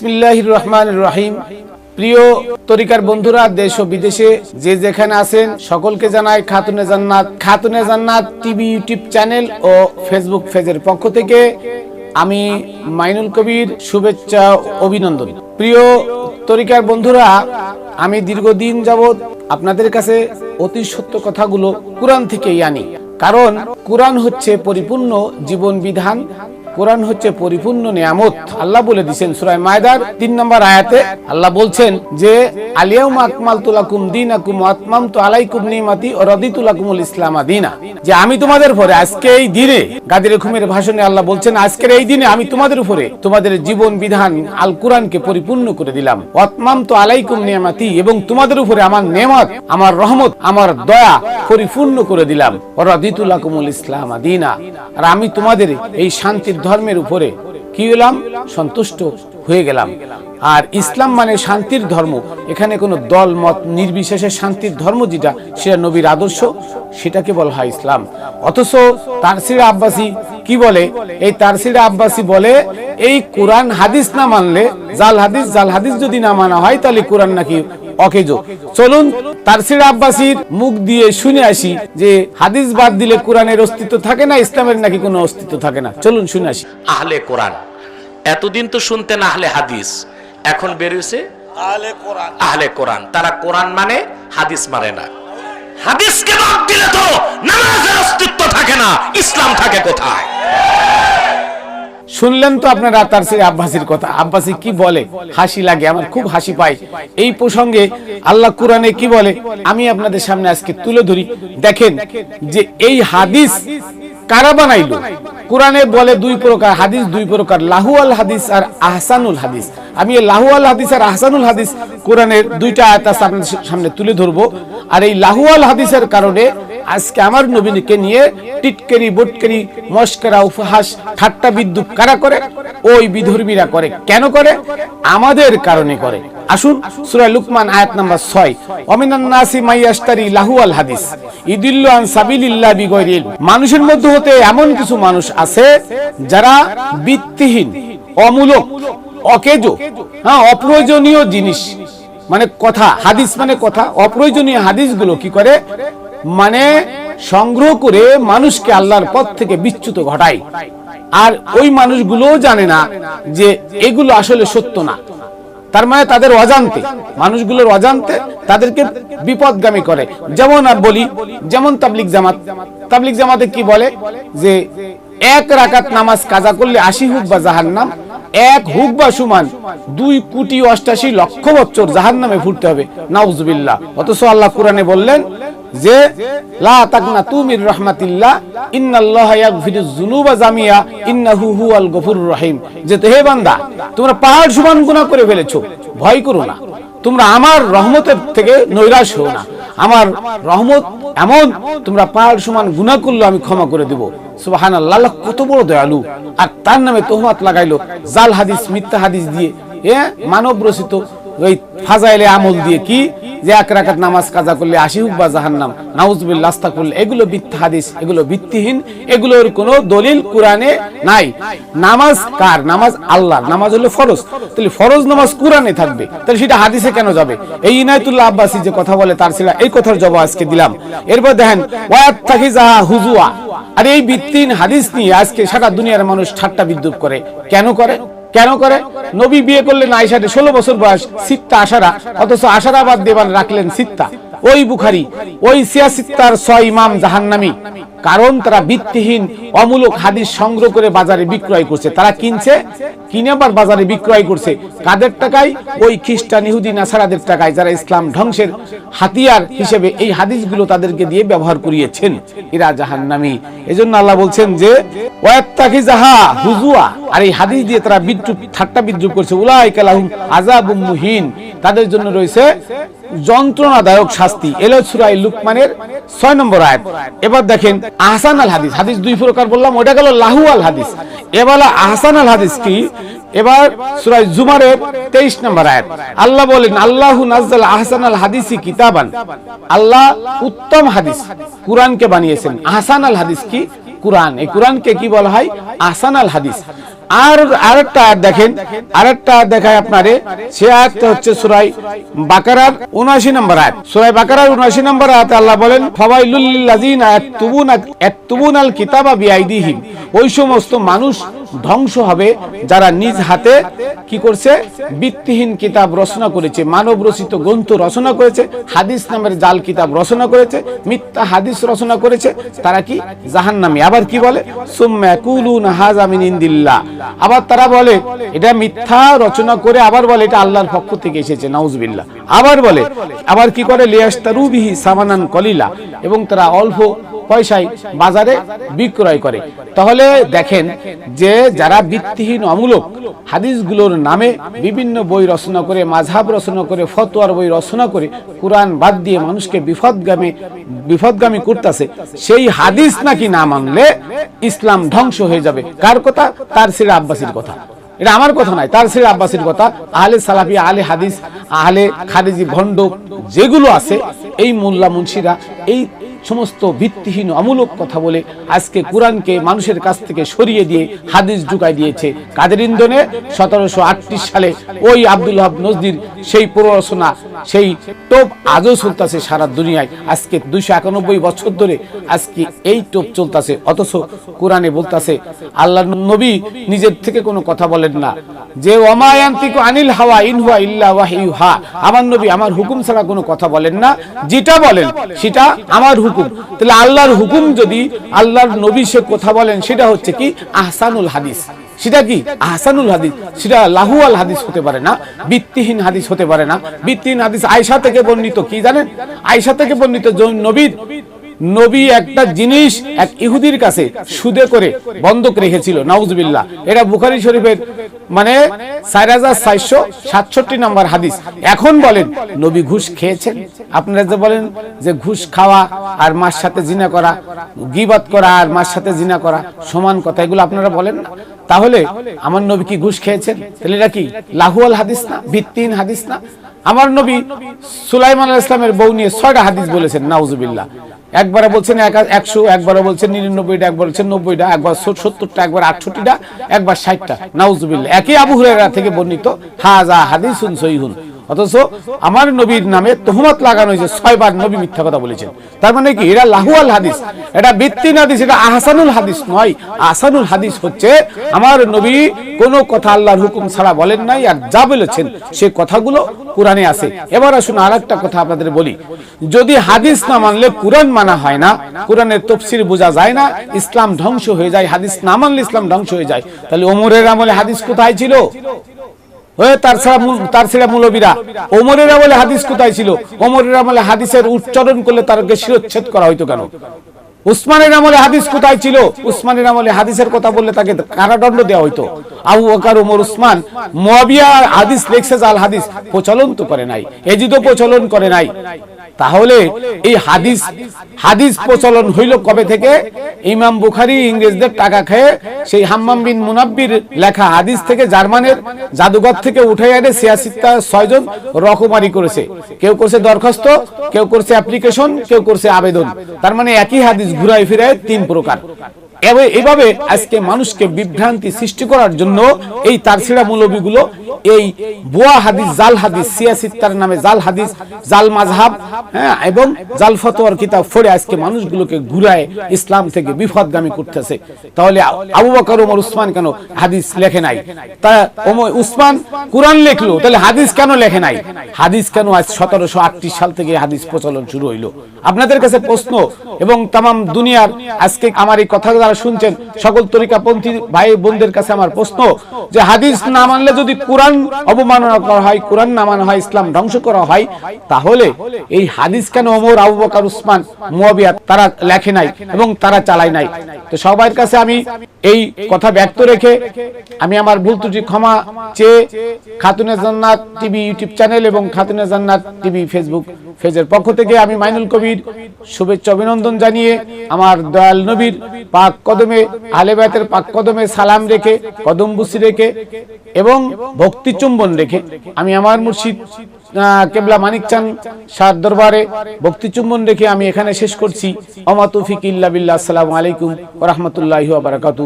বিসমিল্লাহির রহমান রহিম। প্রিয় তরিকার বন্ধুরা, দেশ ও বিদেশে যে যেখানে আছেন, সকলকে জানাই Khatune Jannat. Khatune Jannat TV, YouTube channel ও ফেসবুক পেজের পক্ষ থেকে আমি মাইনুল কবির শুভেচ্ছা অভিনন্দন। প্রিয় তরিকার বন্ধুরা, আমি দীর্ঘদিন যাবৎ আপনাদের কাছে অতি সত্য কথাগুলো কোরআন থেকেই আনি। কারণ কোরআন হচ্ছে পরিপূর্ণ জীবন বিধান কোরআন হচ্ছে পরিপূর্ণ নিয়ামত। আল্লাহ বলে দিছেন সুরায় মায়দার তিন নম্বর আয়াতে, আল্লাহ বলছেন যে আলিয়াউম আকমাল তুলাকুম দিন আকুম আতমাম তো আলাইকুম নিমাতি ও রদি তুলাকুমুল ইসলাম দিনা। যে, আমি তোমাদের উপরে আজকে এই দিনে গাদির খুমের ভাষণে আল্লাহ বলছেন, আজকের এই দিনে আমি তোমাদের উপরে তোমাদের জীবন বিধান আল কোরআনকে পরিপূর্ণ করে দিলাম। অতমাম তো আলাইকুম নিয়ামাতি এবং তোমাদের উপরে আমার নেমত আমার রহমত, আমার দয়া পরিপূর্ণ করে দিলাম। ও রদি তুলাকুমুল ইসলাম দিনা। আর আমি তোমাদের এই শান্তির ধর্মের উপরে কি হলাম? সন্তুষ্ট হয়ে গেলাম। আর ইসলাম মানে শান্তির ধর্ম। এখানে কোনো দল, মত, নির্বিশেষে শান্তির ধর্ম যেটা, সেটা নবীর আদর্শ, সেটাকে বলা হয় ইসলাম। অথচ তারসিরা আব্বাসী কি বলে? এই তারসিরা আব্বাসী বলে, এই কোরআন হাদিস না মানলে, জাল হাদিস জাল হাদিস যদি না মানা হয়, তাহলে কোরআন নাকি অকেজো। চলুন তারসির আব্বাসীর মুখ দিয়ে শুনে আসি যে হাদিস বাদ দিলে কোরআনের অস্তিত্ব থাকে না ইসলামের নাকি কোনো অস্তিত্ব থাকে না। চলুন শুনে আসি। আহলে কোরআন। এতদিন তো শুনতেন আহলে হাদিস এখন বেরিয়েছে আহলে কোরআন। তারা কোরআন মানে হাদিস মানে না। হাদিসকে বাদ দিলে তো নামাজের অস্তিত্ব থাকে না ইসলাম থাকে কোথায়? শুনলেন তো আপনারা তারসির আব্বাসীর কথা। আব্বাসী কি বলে? হাসি লাগে, আমার খুব হাসি পায়। এই প্রসঙ্গে আল্লাহ কোরআনে কি বলে? আমি আপনাদের সামনে আজকে তুলে ধরি। দেখেন যে এই হাদিস কারা বানাইলো? কোরআনে বলে দুই প্রকার হাদিস, দুই প্রকার লাহু আল হাদিস আর আহসানুল হাদিস। আমি এই লাহু আল হাদিস আর আহসানুল হাদিস কোরআনের দুইটা আয়াত আপনাদের সামনে তুলে ধরবো। আর এই লাহু আল হাদিসের কারণে আজকে আমার নবীনকে নিয়ে টিটকারি, বটকারি, মস্করা, উপহাস, ঠাট্টা বিদ্যুৎ কারা করে? ওই বিধর্মীরা করে। কেন করে? আমাদের কারণে করে। আসুন, সূরা লুকমান আয়াত নাম্বার 6 অমিনান নাসি মাইয়াশতারি লাহু আল হাদিস। ইদিল্লু আন সাবিলিল্লাহ বিগয়রি মানুষের মধ্যে হতে এমন কিছু মানুষ আছে যারা ভিত্তিহীন, অমূলক, অকেজো হ্যাঁ অপ্রয়োজনীয় জিনিস। মানে কথা, হাদিস মানে কথা। অপ্রয়োজনীয় হাদিসগুলো কি করে? মানে সংগ্রহ করে মানুষকে আল্লাহর পথ থেকে বিচ্যুত ঘটায়। আর ওই মানুষগুলো জানে না যে এগুলো আসলে সত্য না। তার মানে তাদের অজান্তে, মানুষগুলোর অজান্তে তাদেরকে বিপদগামী করে। যেমন আর বলি, যেমন তাবলিক জামাত। তাবলিক জামাতে কি বলে? যে এক রাকাত নামাজ কাজা করলে আশি হুক বা জাহান্নাম, এক হুক বা সমান, দুই কোটি অষ্টাশি লক্ষ বছর জাহান নামে ফুটতে হবে। নাউজুবিল্লাহ। অথচ আল্লাহ কোরআনে বললেন যে, লা তুমির রহিম। যে হে বান্দা, তোমরা পাহাড় সমান করে ভয় করো না। তোমরা আমার রহমতের থেকে নৈরাশ না। আমার রহমত এমন, তোমরা পাহাড় সমান গুনাহ করলে আমি ক্ষমা করে দেব। সুবাহান আল্লাহ কত বড় দয়ালু। আর তার নামে তোহমাত লাগাইলো, জাল হাদিস, মিথ্যা হাদিস দিয়ে, এ মানব রচিত ওই ফাজাইলে আমল দিয়ে কি? যে এক রাকাত নামাজ কাজা করলে আশি হুক বা জাহান্নাম নাউজবিল রাস্তা করলে এগুলো মিথ্যা হাদিস, এগুলো ভিত্তিহীন, এগুলোর কোনো দলিল কোরআনে নাই। নামাজ কার? নামাজ আল্লাহ, নামাজ হলো ফরজ। তাহলে ফরজ নামাজ কোরআনে থাকবে। তাহলে সেটা হাদিসে কেন যাবে? এই ইনায়তুল্লাহ আব্বাসী যে কথা বলে, তার ছিল, এই কথার জবাব আজকে দিলাম। এরপর দেখেন ওয়াত থাকি যাহা হুজুয়া। আর এই ভিত্তিহীন হাদিস নিয়ে আজকে সারা দুনিয়ার মানুষ ঠাট্টা বিদ্রুপ করে। কেন করে? কেন করে? নবী বিয়ে করলেন আয়সাটে ষোলো বছর বয়স, সিত্তা আশারা, অথচ আশারাবাদ দেবান রাখলেন সিত্তা। ওই বুখারি, ওই সিয়াসিত্তার ছয় ইমাম জাহান্নামি। কারণ তারা ভিত্তিহীন, অমূলক হাদিস সংগ্রহ করে বাজারে বিক্রয় করছে। তারা কিনছে, কিনে আবার বাজারে বিক্রয় করছে। কাদের টাকায়? ওই খ্রিস্টান, ইহুদি, নাসারাদের টাকায়, যারা ইসলাম ধ্বংসের হাতিয়ার হিসেবে এই হাদিসগুলো তাদেরকে দিয়ে ব্যবহার করিয়েছেন। এরা জাহান্নামি। এজন্য আল্লাহ বলছেন যে ওয়াত্তাকি জাহা হুজুয়া। আর এই হাদিস দিয়ে তারা বিদ্রুপ ঠাট্টা বিদ্রুপ করছে। উলাইকা লাহুম আযাবুম মুহিন। তাদের জন্য রয়েছে যন্ত্রণাদায়ক শাস্তি। এলো সুরাই লুকমানের ছয় নম্বর আয়াত। এবার দেখেন, আহসান আল হাদিস হাদিস দুই প্রকার বললাম ওটা গেল লাহু আল হাদিস। এবার আহসান আল হাদিস কি? এবার সুরাই জুমারের তেইশ নম্বর আয়াত। আল্লাহ বলেন, আল্লাহু নাজ্জাল আহসান আল হাদিসি কিতাবান। আল্লাহ উত্তম হাদিস কোরআনকে বানিয়েছেন। আহসান আল হাদিস কি? কোরআন। এই কোরআনকে কি বলা হয়? আহসান আল হাদিস। আর আরেকটা আয়াত দেখেন, আরেকটা আয়াত দেখায় আপনারে, সে আয়াতটা হচ্ছে সুরাই বাকারার 79 নম্বর আয়াত। সুরাই বাকারার 79 নম্বর আয়াতে আল্লাহ বলেন, ফাওয়াইলুল লাযিনা ইয়াকতুবুনা, ইয়াকতুবুনাল কিতাবা বিআইদিহিম। ওই সমস্ত মানুষ ধ্বংস হবে। যারা নিজ হাতে কি করছে? ভিত্তিহীন কিতাব রচনা করেছে। মানব রচিত গ্রন্থ রচনা করেছে। হাদিস নামের জাল কিতাব রচনা করেছে। মিথ্যা হাদিস রচনা করেছে। তারা কি? জাহান্নামী। আবার কি বলে? আবার তারা বলে, এটা মিথ্যা রচনা করে আবার বলে, এটা আল্লাহর পক্ষ থেকে এসেছে। নাউজুবিল্লাহ। আবার বলে, আবার কি করে? লিয়াস্তারু বিহি সামানান কলিলা। এবং তারা অল্প পয়সায় বাজারে বিক্রয় করে। তাহলে দেখেন যে যারা ভিত্তিহীন অমূলক হাদিসগুলোর নামে বিভিন্ন বই রচনা করে, মাঝহাব রচনা করে, ফতোয়ার বই রচনা করে, কোরআন বাদ দিয়ে মানুষকে বিপদগামী বিপদগামী করতেছে, সেই হাদিস নাকি না মানলে ইসলাম ধ্বংস হয়ে যাবে। কার কথা? তার সিরা আব্বাসীর কথা। এটা আমার কথা নয়, তার সিরা আব্বাসীর কথা। আহলে সালাফি, আহলে হাদিস, আহলে খারিজি ভণ্ড যেগুলো আছে, এই মোল্লা মুন্সিরা এই সমস্ত ভিত্তিহীন অমূলক কথা বলে আজকে কোরআনকে মানুষের কাছ থেকে সরিয়ে দিয়ে হাদিস ঢুকাই দিয়েছে। কাদের ইন্ধনে? সতেরোশো সালে ওই আব্দুল হাব নজদির সেই প্ররচনা সেই টোপ আজও চলতেছে সারা দুনিয়ায়। আজকে দুইশো একানব্বই বছর ধরে আজকে এই টোপ চলতেছে। অথচ কোরআনে বলতেছে আল্লাহ নবী নিজের থেকে কোনো কথা বলেন না। যে ওমায়ান্তিক আনিল হাওয়া ইনহুয়া ইল্লা ওয়াহিউহা আমার নবী আমার হুকুম ছাড়া কোনো কথা বলেন না। যেটা বলেন, সেটা আমার হুকুম। তাহলে আল্লাহর হুকুম যদি আল্লাহর নবী সে কথা বলেন, সেটা হচ্ছে কি? আহসানুল হাদিস। সেটা কি? আহসানুল হাদিস। সেটা লাহুয়াল হাদিস হতে পারে না, ভিত্তিহীন হাদিস হতে পারে না। ভিত্তিহীন হাদিস আয়সা থেকে বর্ণিত কি জানেন? আয়সা থেকে বর্ণিত নবীর, নবী একটা জিনিস এক ইহুদির কাছে সুদে করে বন্ধক রেখেছিল, নাউজবিল্লাহ। এটা বুখারি শরীফের মানে চার হাজার চারশো সাতষট্টি নম্বর হাদিস। এখন বলেন, নবী ঘুষ খেয়েছেন? আপনারা যে বলেন যে ঘুষ খাওয়া আর মার সাথে জিনা করা, গিবাত করা আর মার সাথে জিনা করা সমান কথা, এগুলো আপনারা বলেন না। তাহলে আমার নবী কি ঘুষ খেয়েছেন? তাহলে এটা কি লাহুয়াল হাদিস না, ভিত্তিহীন হাদিস না? আমার নবী সুলাইমান আলাইহিস ইসলামের বউ নিয়ে ছয়টা হাদিস বলেছেন, নাউজুবিল্লাহ। একবারে বলছেন এক- একশো, একবারে বলছেন নিরানব্বইটা, একবার বলছেন নব্বইটা, একবার সত্তরটা, একবার আটষট্টিটা, একবার ষাটটা। নাউজুবিল্লাহ। একই আবু হুরায়রা থেকে বর্ণিত হাজা হাদিসুন সহিহুন। অথচ আমার নবীর নামে তোহমত লাগানো হয়েছে, ছয়বার নবী মিথ্যা কথা বলেছেন। তার মানে কি? এটা লাহুয়াল হাদিস। এটা ভিত্তিন হাদিস, এটা আহসানুল হাদিস নয়। আহসানুল হাদিস হচ্ছে আমার নবী কোনো কথা আল্লাহর হুকুম ছাড়া বলেন নাই আর যা বলেছেন সে কথাগুলো কোরআনে আছে। এবার আসুন আর একটা কথা আপনাদের বলি। যদি হাদিস না মানলে কোরআন মানা হয় না, কোরআনের তফসির বোঝা যায় না, ইসলাম ধ্বংস হয়ে যায়, হাদিস না মানলে ইসলাম ধ্বংস হয়ে যায়, তাহলে ওমরের আমলে হাদিস কোথায় ছিল? কথা বললে তাকে কারাদণ্ড দেওয়া হইতো। আবু বকর, ওমর, উসমান হাদিস লেখছে জাল হাদিস প্রচলন তো করে নাই, এজিদও প্রচলন করে নাই। তাহলে এই হাদিস হাদিস প্রচলন হইল কবে থেকে? ইমাম বুখারি ইংরেজদের টাকা খেয়ে সেই হাম্মাম বিন মুনাব্বির লেখা হাদিস থেকে জার্মানের জাদুঘর থেকে উঠে এনে সিয়াসিত্তা ছয়জন রকমারি করেছে। কেউ করছে দরখাস্ত, কেউ করছে অ্যাপ্লিকেশন কেউ করছে আবেদন। তার মানে একই হাদিস ঘুরাই ফিরায় তিন প্রকার। এভাবে- আজকে মানুষকে বিভ্রান্তি সৃষ্টি করার জন্য এই তারছিড়া মৌলবীগুলো এই বুয়া হাদিস, জাল হাদিস সিয়াসিত্তার নামে জাল হাদিস, জাল মাঝহাব হ্যাঁ এবং জাল ফতোয়ার কিতাব ফড়ে আজকে মানুষগুলোকে ঘুরায় ইসলাম থেকে বিপদগামী করতেছে। তাহলে আবু বকর, ওমর, উসমান কেন হাদিস লেখে নাই? তা ওমর, উসমান কোরআন লেখলো, তাহলে হাদিস কেন লেখে নাই? হাদিস কেন আজ সতেরোশো আটত্রিশ সাল থেকে হাদিস প্রচলন শুরু হইল? আপনাদের কাছে প্রশ্ন, এবং তাম দুনিয়ার আজকে আমার এই কথা যারা শুনছেন, সকল তরিকাপন্থী ভাই বোনদের কাছে আমার প্রশ্ন, যে হাদিস না মানলে যদি কোরআন অবমাননা করা হয়, কোরআন না মানা হয়, ইসলাম ধ্বংস করা হয়, তাহলে এই হাদিস কেন ওমর, আবু বকর, উসমান, মুয়াবিয়া তারা লেখে নাই এবং তারা চালায় নাই? তো সবার কাছে আমি এই কথা ব্যক্ত রেখে আমি আমার ভুল ত্রুটি ক্ষমা চেয়ে খাতুনে জান্নাত টিভি ইউটিউব চ্যানেল এবং খাতুনে জান্নাত টিভি ফেসবুক পেজের পক্ষ থেকে আমি মাইনুল কবির শুভেচ্ছা অভিনন্দন জানিয়ে আমার দয়াল নবীর পাক কদমে আলেবাতের পাক কদমে সালাম রেখে, কদম বুসি রেখে এবং ভক্তি চুম্বন রেখে আমি আমার মুর্শিদ কেবলা মানিক চান সার দরবারে ভক্তি চুম্বন রেখে আমি এখানে শেষ করছি। অমাতুফিক ইল্লা বিল্লাহ। আসসালামু আলাইকুম রহমতুল্লাহ বারাকাতু